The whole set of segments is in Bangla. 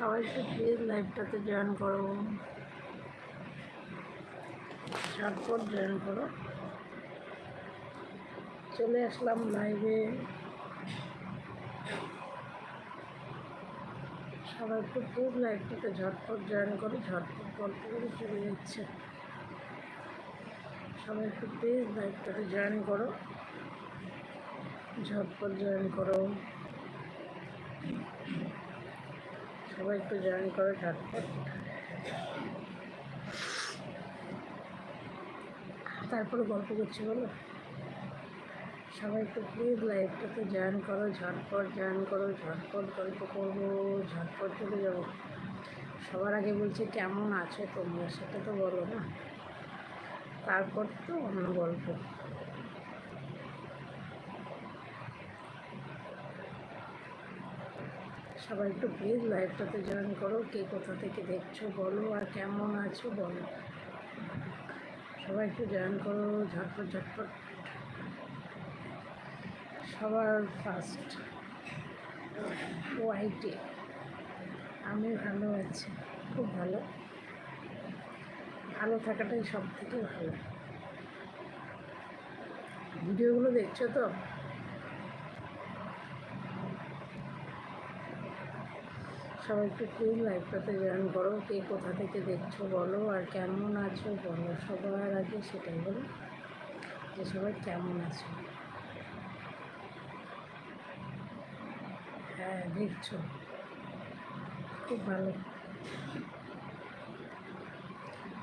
সবাই প্লিজ লাইভটাতে জয়েন করো। ঝটপট জয়েন করো। চলে আসলাম লাইভে সবাই একটু প্লিজ লাইভটাতে ঝটপট জয়েন করো, ঝটপট গল্প করে চলে যাচ্ছে। সবাই একটু প্লিজ লাইভটাতে জয়েন করো। ঝটপট জয়েন করো। সবাই একটু জয়েন করো ঝটপট তারপরে গল্প করছি, বলো। সবাই একটু প্লিজ লাইভটাতে জয়েন করো, ঝটপট জয়েন করো, ঝটপট গল্প করব, ঝটপট চলে যাব। সবার আগে বলছি, কেমন আছো তোমরা? সেটা তো বলো না। তারপর তো অন্য গল্প। সবাই একটু প্লিজ লাইভটাতে জয়েন করো, কে কোথা থেকে দেখছ বলো আর কেমন আছো বলো। সবাই একটু জয়েন করো, ঝটপট ঝটপট। সবার ফার্স্ট ওয়াইটে আমি ভালো আছি, খুব ভালো। ভালো থাকাটাই সব থেকে ভালো। ভিডিওগুলো দেখছ তো? সবাই একটু প্লিজ লাইভটাতে জয়েন করো। কে কোথা থেকে দেখছ বলো, আর কেমন আছো বলো, সবার আগে সেটাই বলো যে সবাই কেমন আছো। হ্যাঁ দেখছ। খুব ভালো।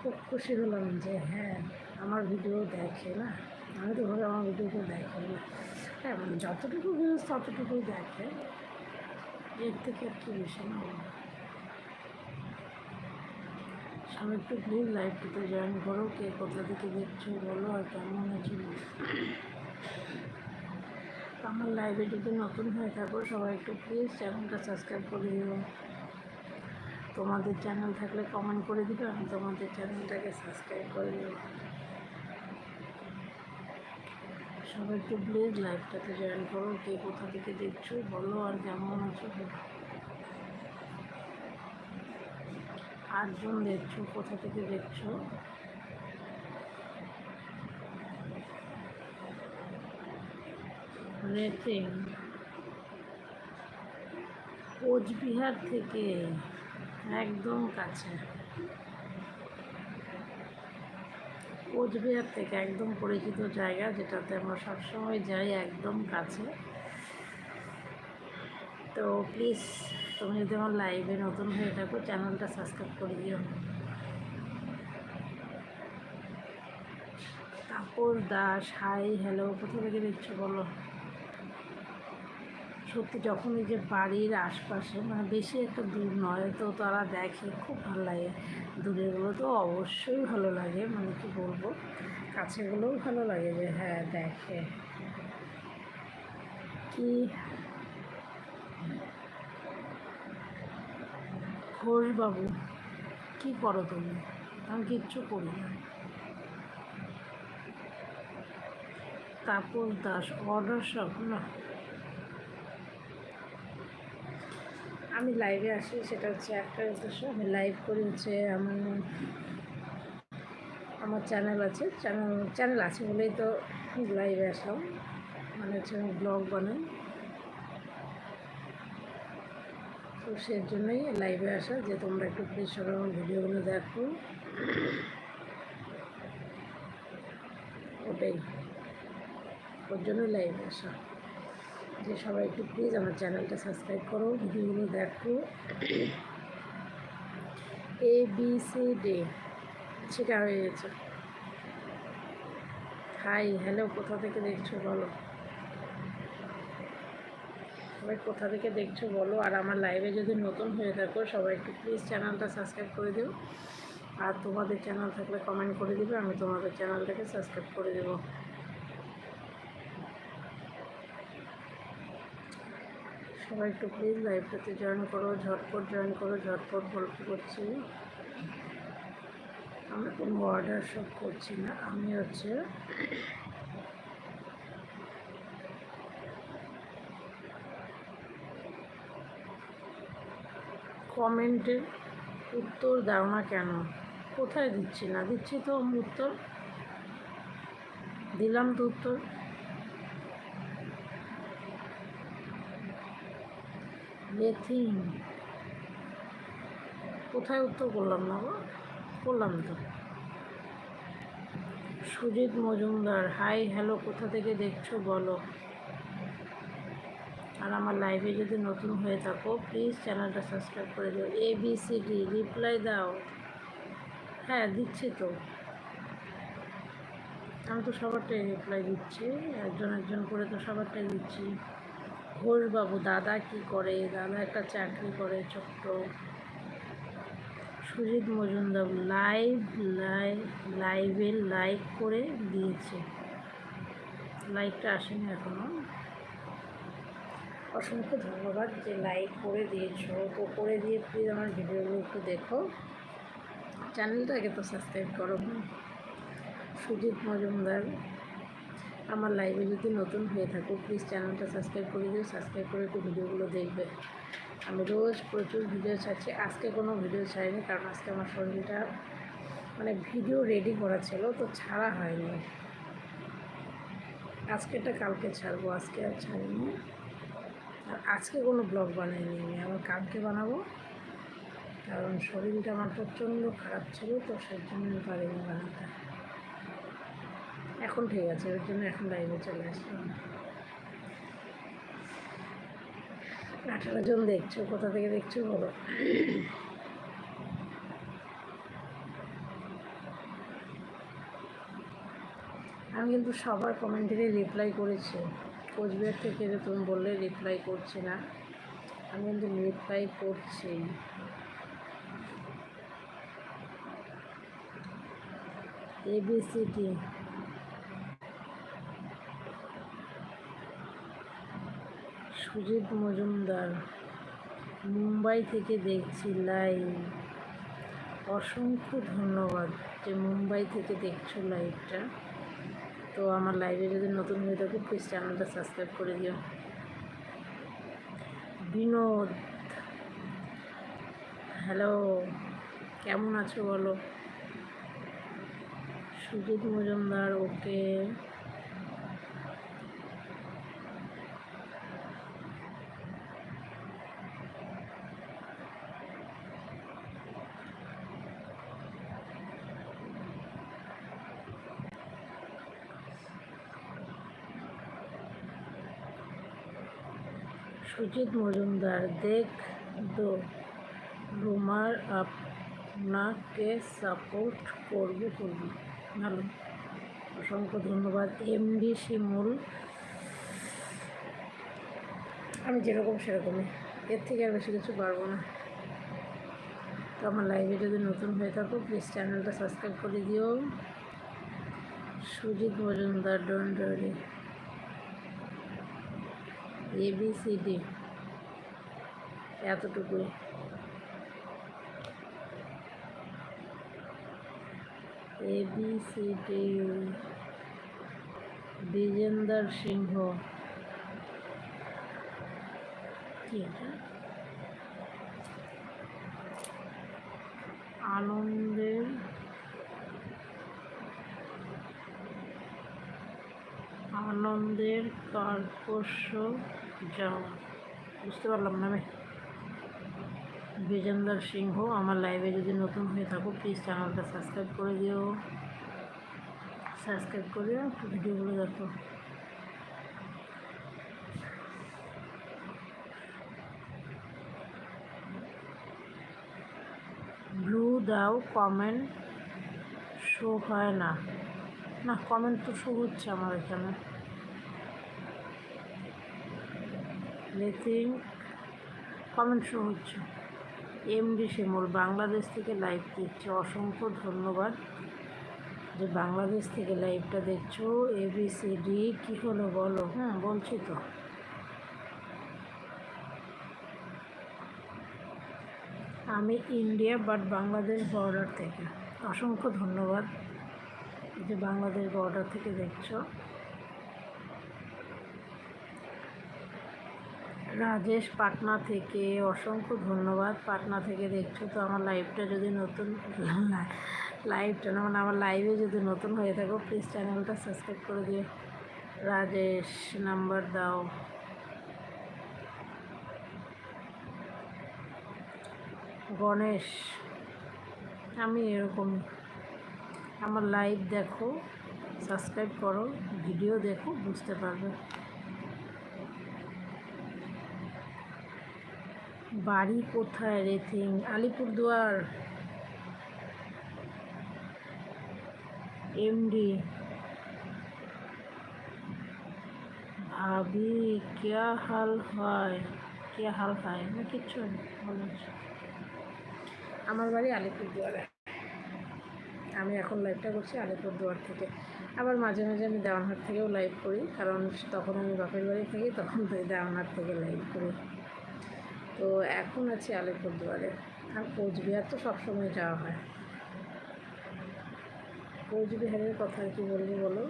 খুব খুশি হলাম যে হ্যাঁ আমার ভিডিও দেখে না? আমি তো ভাবে আমার ভিডিও কেউ দেখে না। হ্যাঁ যতটুকু ভিউজ ততটুকুই দেখে। এর থেকে আর কি বেশি না সবাই একটু প্লিজ লাইভটিতে জয়েন করো কে কোথা থেকে দেখছ, বলো আর কেমন আছো? আমার লাইভে যদি নতুন হয়ে থাকো, সবাই একটু প্লিজ চ্যানেলটা সাবস্ক্রাইব করে দিও। তোমাদের চ্যানেল থাকলে কমেন্ট করে দিবে, আমি তোমাদের চ্যানেলটাকে সাবস্ক্রাইব করে দেবো। সবাই একটু প্লিজ লাইভটাতে জয়েন করো, কে কোথা থেকে দেখছ, বলো আর কেমন আছো? আটজন দেখছ, কোথা থেকে দেখছ? রেটিং কোচবিহার থেকে একদম কাছে। কোচবিহার থেকে একদম পরিচিত জায়গা যেটাতে আমরা সবসময় যাই একদম কাছে। তো প্লিজ তুমি যদি আমার লাইভে নতুন হয়ে থাকো চ্যানেলটা সাবস্ক্রাইব করে দিও। তাপস দাস হাই হ্যালো কোথা থেকে দেখছ বলো? সত্যি যখন এই যে বাড়ির আশপাশে মানে বেশি একটা দূর নয়, তো তারা দেখে খুব ভালো লাগে। দূরেগুলো তো অবশ্যই ভালো লাগে মানে কি বলব? কাছেগুলোও ভালো লাগে যে হ্যাঁ দেখে। কি? ঘোষবাবু কি করো তুমি? আমি কিচ্ছু করি না। তাপস দাস, অর্ডার সব, না। আমি লাইভে আসি, সেটা হচ্ছে একটা উদ্দেশ্য। আমি লাইভ করি হচ্ছে, আমি, আমার চ্যানেল আছে চ্যানেল চ্যানেল আছে বলেই তো লাইভে আসলাম। মানে হচ্ছে আমি ব্লগ বানাই। তো সেই জন্যই লাইভে আসা, যে তোমরা একটু প্লিজ সবাই আমার ভিডিওগুলো দেখো। ওটাই। ওর জন্যই লাইভে আসা। যে সবাই একটু প্লিজ আমার চ্যানেলটা সাবস্ক্রাইব করো, ভিডিওগুলো দেখো। এ বি সি ডে ছিটা হয়ে গেছে। হাই হ্যালো কোথা থেকে দেখছ বলো? সবাই কোথা থেকে দেখছ বলো? আর আমার লাইভে যদি নতুন হয়ে থাকো, সবাই একটু প্লিজ চ্যানেলটা সাবস্ক্রাইব করে দিও। আর তোমাদের চ্যানেল থাকলে কমেন্ট করে দিবে, আমি তোমাদের চ্যানেলটাকে সাবস্ক্রাইব করে দেবো। সবাই একটু প্লিজ লাইভটাতে জয়েন করো, ঝটপট জয়েন করো, ঝটপট গল্প করছি। আমরা কোনো অর্ডার সব করছি না। আমি হচ্ছে কমেন্টের উত্তর দাও না কেন? কোথায় দিচ্ছি না? দিচ্ছি তো উত্তর। দিলাম তো উত্তর। লেথিং কোথায় উত্তর করলাম না গো? করলাম তো। সুজিত মজুমদার, হাই, হ্যালো, কোথা থেকে দেখছ বলো? আর আমার লাইভে যদি নতুন হয়ে থাকো প্লিজ চ্যানেলটা সাবস্ক্রাইব করে দিও। A B C D reply দাও। হ্যাঁ দিচ্ছি তো। আমি তো সবারটাই রিপ্লাই দিচ্ছি। একজন একজন করে তো সবারটাই দিচ্ছি। ঘোষবাবু, দাদা কি করে? দাদা একটা চাকরি করে, ছোট্ট। সুজিত মজুমদার লাইভ লাইভ, লাইভে লাইক করে দিয়েছে। লাইকটা আসেনি এখনও অসংখ্য ধন্যবাদ যে লাইক করে দিয়েছ। তো করে দিয়ে প্লিজ আমার ভিডিওগুলো একটু দেখো। চ্যানেলটাকে তো সাবস্ক্রাইব করো। সুজিত মজুমদার আমার লাইভে যদি নতুন হয়ে থাকো প্লিজ চ্যানেলটা সাবস্ক্রাইব করে দিও। সাবস্ক্রাইব করে একটু ভিডিওগুলো দেখবে। আমি রোজ প্রচুর ভিডিও ছাড়ছি। আজকে কোনো ভিডিও ছাড়িনি, কারণ আজকে আমার শরীরটা মানে ভিডিও রেডি করা ছিল, তো ছাড়া হয়নি। আজকেটা কালকে ছাড়বো, আজকে আর ছাড়িনি। আর আজকে কোনো ব্লগ বানাইনি আমি, আবার কালকে বানাবো। কারণ শরীরটা আমার প্রচণ্ড খারাপ ছিল, তো সেই জন্য আমি পারিনি বানাতে। এখন ঠিক আছে, ওর জন্য এখন লাইভে চলে আসলাম। আঠারো জন দেখছ, কোথা থেকে দেখছ বলো? আমি কিন্তু সবার কমেন্টেরই রিপ্লাই করেছি। কোচবিহার থেকে যে তুমি বললে রিপ্লাই করছি না, আমি কিন্তু রিপ্লাই করছি। এবিসিডি সুজিত মজুমদার, মুম্বাই থেকে দেখছি লাইভ অসংখ্য ধন্যবাদ যে মুম্বাই থেকে দেখছ লাইভটা তো আমার লাইভে যদি নতুন হয়ে থাকো প্লিজ চ্যানেলটা সাবস্ক্রাইব করে দিও। বিনোদ হ্যালো কেমন আছো বলো? সুজিত মজুমদার ওকে সুজিত মজুমদার, দেখ দো। রুমার আপনাকে সাপোর্ট করবে করবে। ভালো। অসংখ্য ধন্যবাদ। M MD Shimul. আমি যেরকম সেরকমই। এর থেকে আর বেশি কিছু পারব না। তো আমার লাইভে যদি নতুন হয়ে থাকো প্লিজ চ্যানেলটা সাবস্ক্রাইব করে দিও। Sujit Majumdar don't worry ABCD এতটুকুই। এবিসিডি বিজেন্দর সিংহ। কি আনন্দের কার্পস্য যাওয়া বুঝতে পারলাম না আমি। বিজেন্দর সিংহ, আমার লাইভে যদি নতুন হয়ে থাকো প্লিজ চ্যানেলটা সাবস্ক্রাইব করে দিও। সাবস্ক্রাইব করে ভিডিওগুলো দেখো। ব্লু দাও কমেন্ট শো হয় না। না কমেন্ট তো শো হচ্ছে আমার এখানে। লেথিং কমেন্ট শো হচ্ছে। এম এমডি শিমুল বাংলাদেশ থেকে লাইভ দেখছে। অসংখ্য ধন্যবাদ। যে বাংলাদেশ থেকে লাইভটা দেখছ এবিসিডি কী হলো বলো? হ্যাঁ বলছি তো। আমি ইন্ডিয়া বাট বাংলাদেশ বর্ডার থেকে। অসংখ্য ধন্যবাদ। যে বাংলাদেশ বর্ডার থেকে দেখছ। রাজেশ পাটনা থেকে অসংখ্য ধন্যবাদ। পাটনা থেকে দেখছ তো আমার লাইভটা যদি নতুন লাইভটা না মানে আমার লাইভে যদি নতুন হয়ে থাকো প্লিজ চ্যানেলটা সাবস্ক্রাইব করে দিও। রাজেশ নাম্বার দাও। গণেশ, আমি এরকম আমার লাইভ দেখো সাবস্ক্রাইব করো ভিডিও দেখো বুঝতে পারবে বাড়ি কোথায় রেথিং আলিপুরদুয়ার এমডি ভাবি क्या হাল হয় क्या হাল হয় না কিচ্ছু ভালো আছে আমার বাড়ি আলিপুরদুয়ারে আমি এখন লাইভটা করছি আলিপুরদুয়ার থেকে। আবার মাঝে মাঝে আমি দেওয়ানহাট থেকেও লাইভ করি, কারণ তখন আমি বাপের বাড়ি থাকি, তখন দেওয়ানহাট থেকে লাইভ করি। তো এখন আছি আলিপুরদুয়ারে আর কোচবিহার তো সবসময় যাওয়া হয়। কোচবিহারের কথা কি বলব বলো?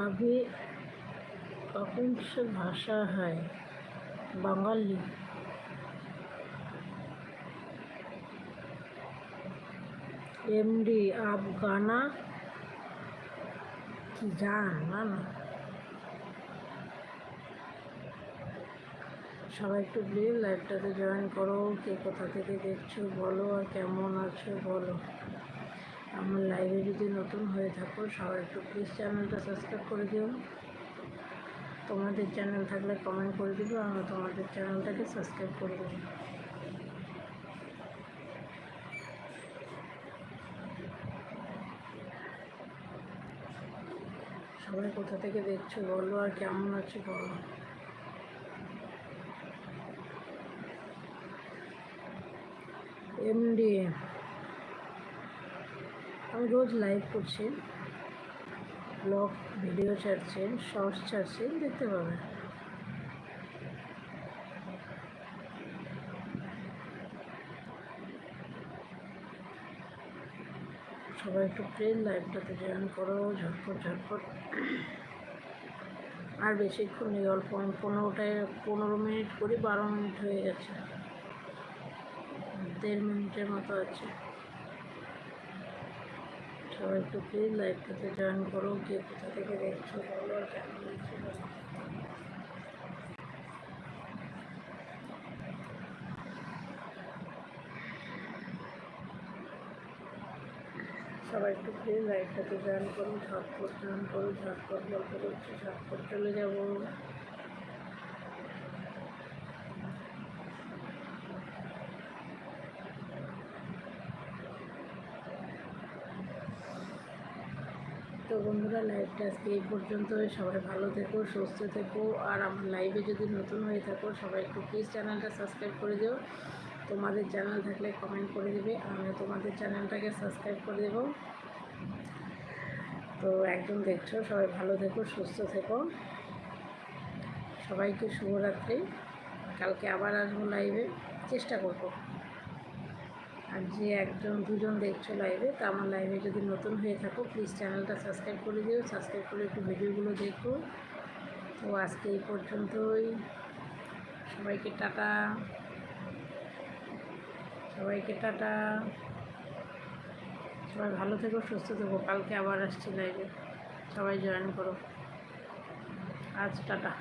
अभी তখন সে ভাষা হয় বাঙালি। এমডি আফগানা? কি জান? না না। সবাই একটু প্লিজ লাইভটাতে জয়েন করো, কে কোথা থেকে দেখছ, বলো আর কেমন আছো, বলো। আমার লাইভে যদি নতুন হয়ে থাকো, সবাই একটু প্লিজ চ্যানেলটা সাবস্ক্রাইব করে দিও। তোমাদের চ্যানেল থাকলে কমেন্ট করে দিবে আমি তোমাদের চ্যানেলটাকে সাবস্ক্রাইব করে দেবো। সবাই কোথা থেকে দেখছ বলো আর কেমন আছো বলো। এমডি আমি রোজ লাইভ করছি। ব্লগ, ভিডিও ছাড়ছি শর্টস ছাড়ছি দেখতে পাবে সবাই একটু প্লিজ লাইফটাতে জয়েন করো, ঝটপট ঝটপট। আর বেশিক্ষণ নেই অল্প, পনেরোটায়, পনেরো মিনিট করি, বারো মিনিট হয়ে গেছে। দেড় মিনিটের মতো আছে। সবাই একটু প্লিজ লাইভটাতে জয়েন করো কে কোথা থেকে দেখছ বলো আর সবাই একটু প্লিজ লাইভটাতে জয়েন করো, ঝটপট জয়েন করো, ঝটপট গল্প করছি, ঝটপট চলে যাব তো বন্ধুরা, লাইভটা আজকে এই পর্যন্ত সবাই ভালো থেকো, সুস্থ থেকো। আর আমার লাইভে যদি নতুন হয়ে থাকো, সবাই একটু প্লিজ চ্যানেলটা সাবস্ক্রাইব করে দিও। তোমাদের চ্যানেল থাকলে কমেন্ট করে দেবে, আমিও তোমাদের চ্যানেলটাকে সাবস্ক্রাইব করে দেবো। তো একদম দেখছ, সবাই ভালো থেকো, সুস্থ থেকো। সবাইকে শুভরাত্রি। কালকে আবার আসব লাইভে চেষ্টা করব। আর যে একজন দুজন দেখছ লাইভে তা আমার লাইভে যদি নতুন হয়ে থাকো প্লিজ চ্যানেলটা সাবস্ক্রাইব করে দিও। সাবস্ক্রাইব করে একটু ভিডিওগুলো দেখো। তো আজকে এই পর্যন্তই। সবাইকে টাটা। সবাইকে টাটা। সবাই ভালো থেকো, সুস্থ থেকো। কালকে আবার আসছি লাইভে সবাই জয়েন করো। আজ টাটা।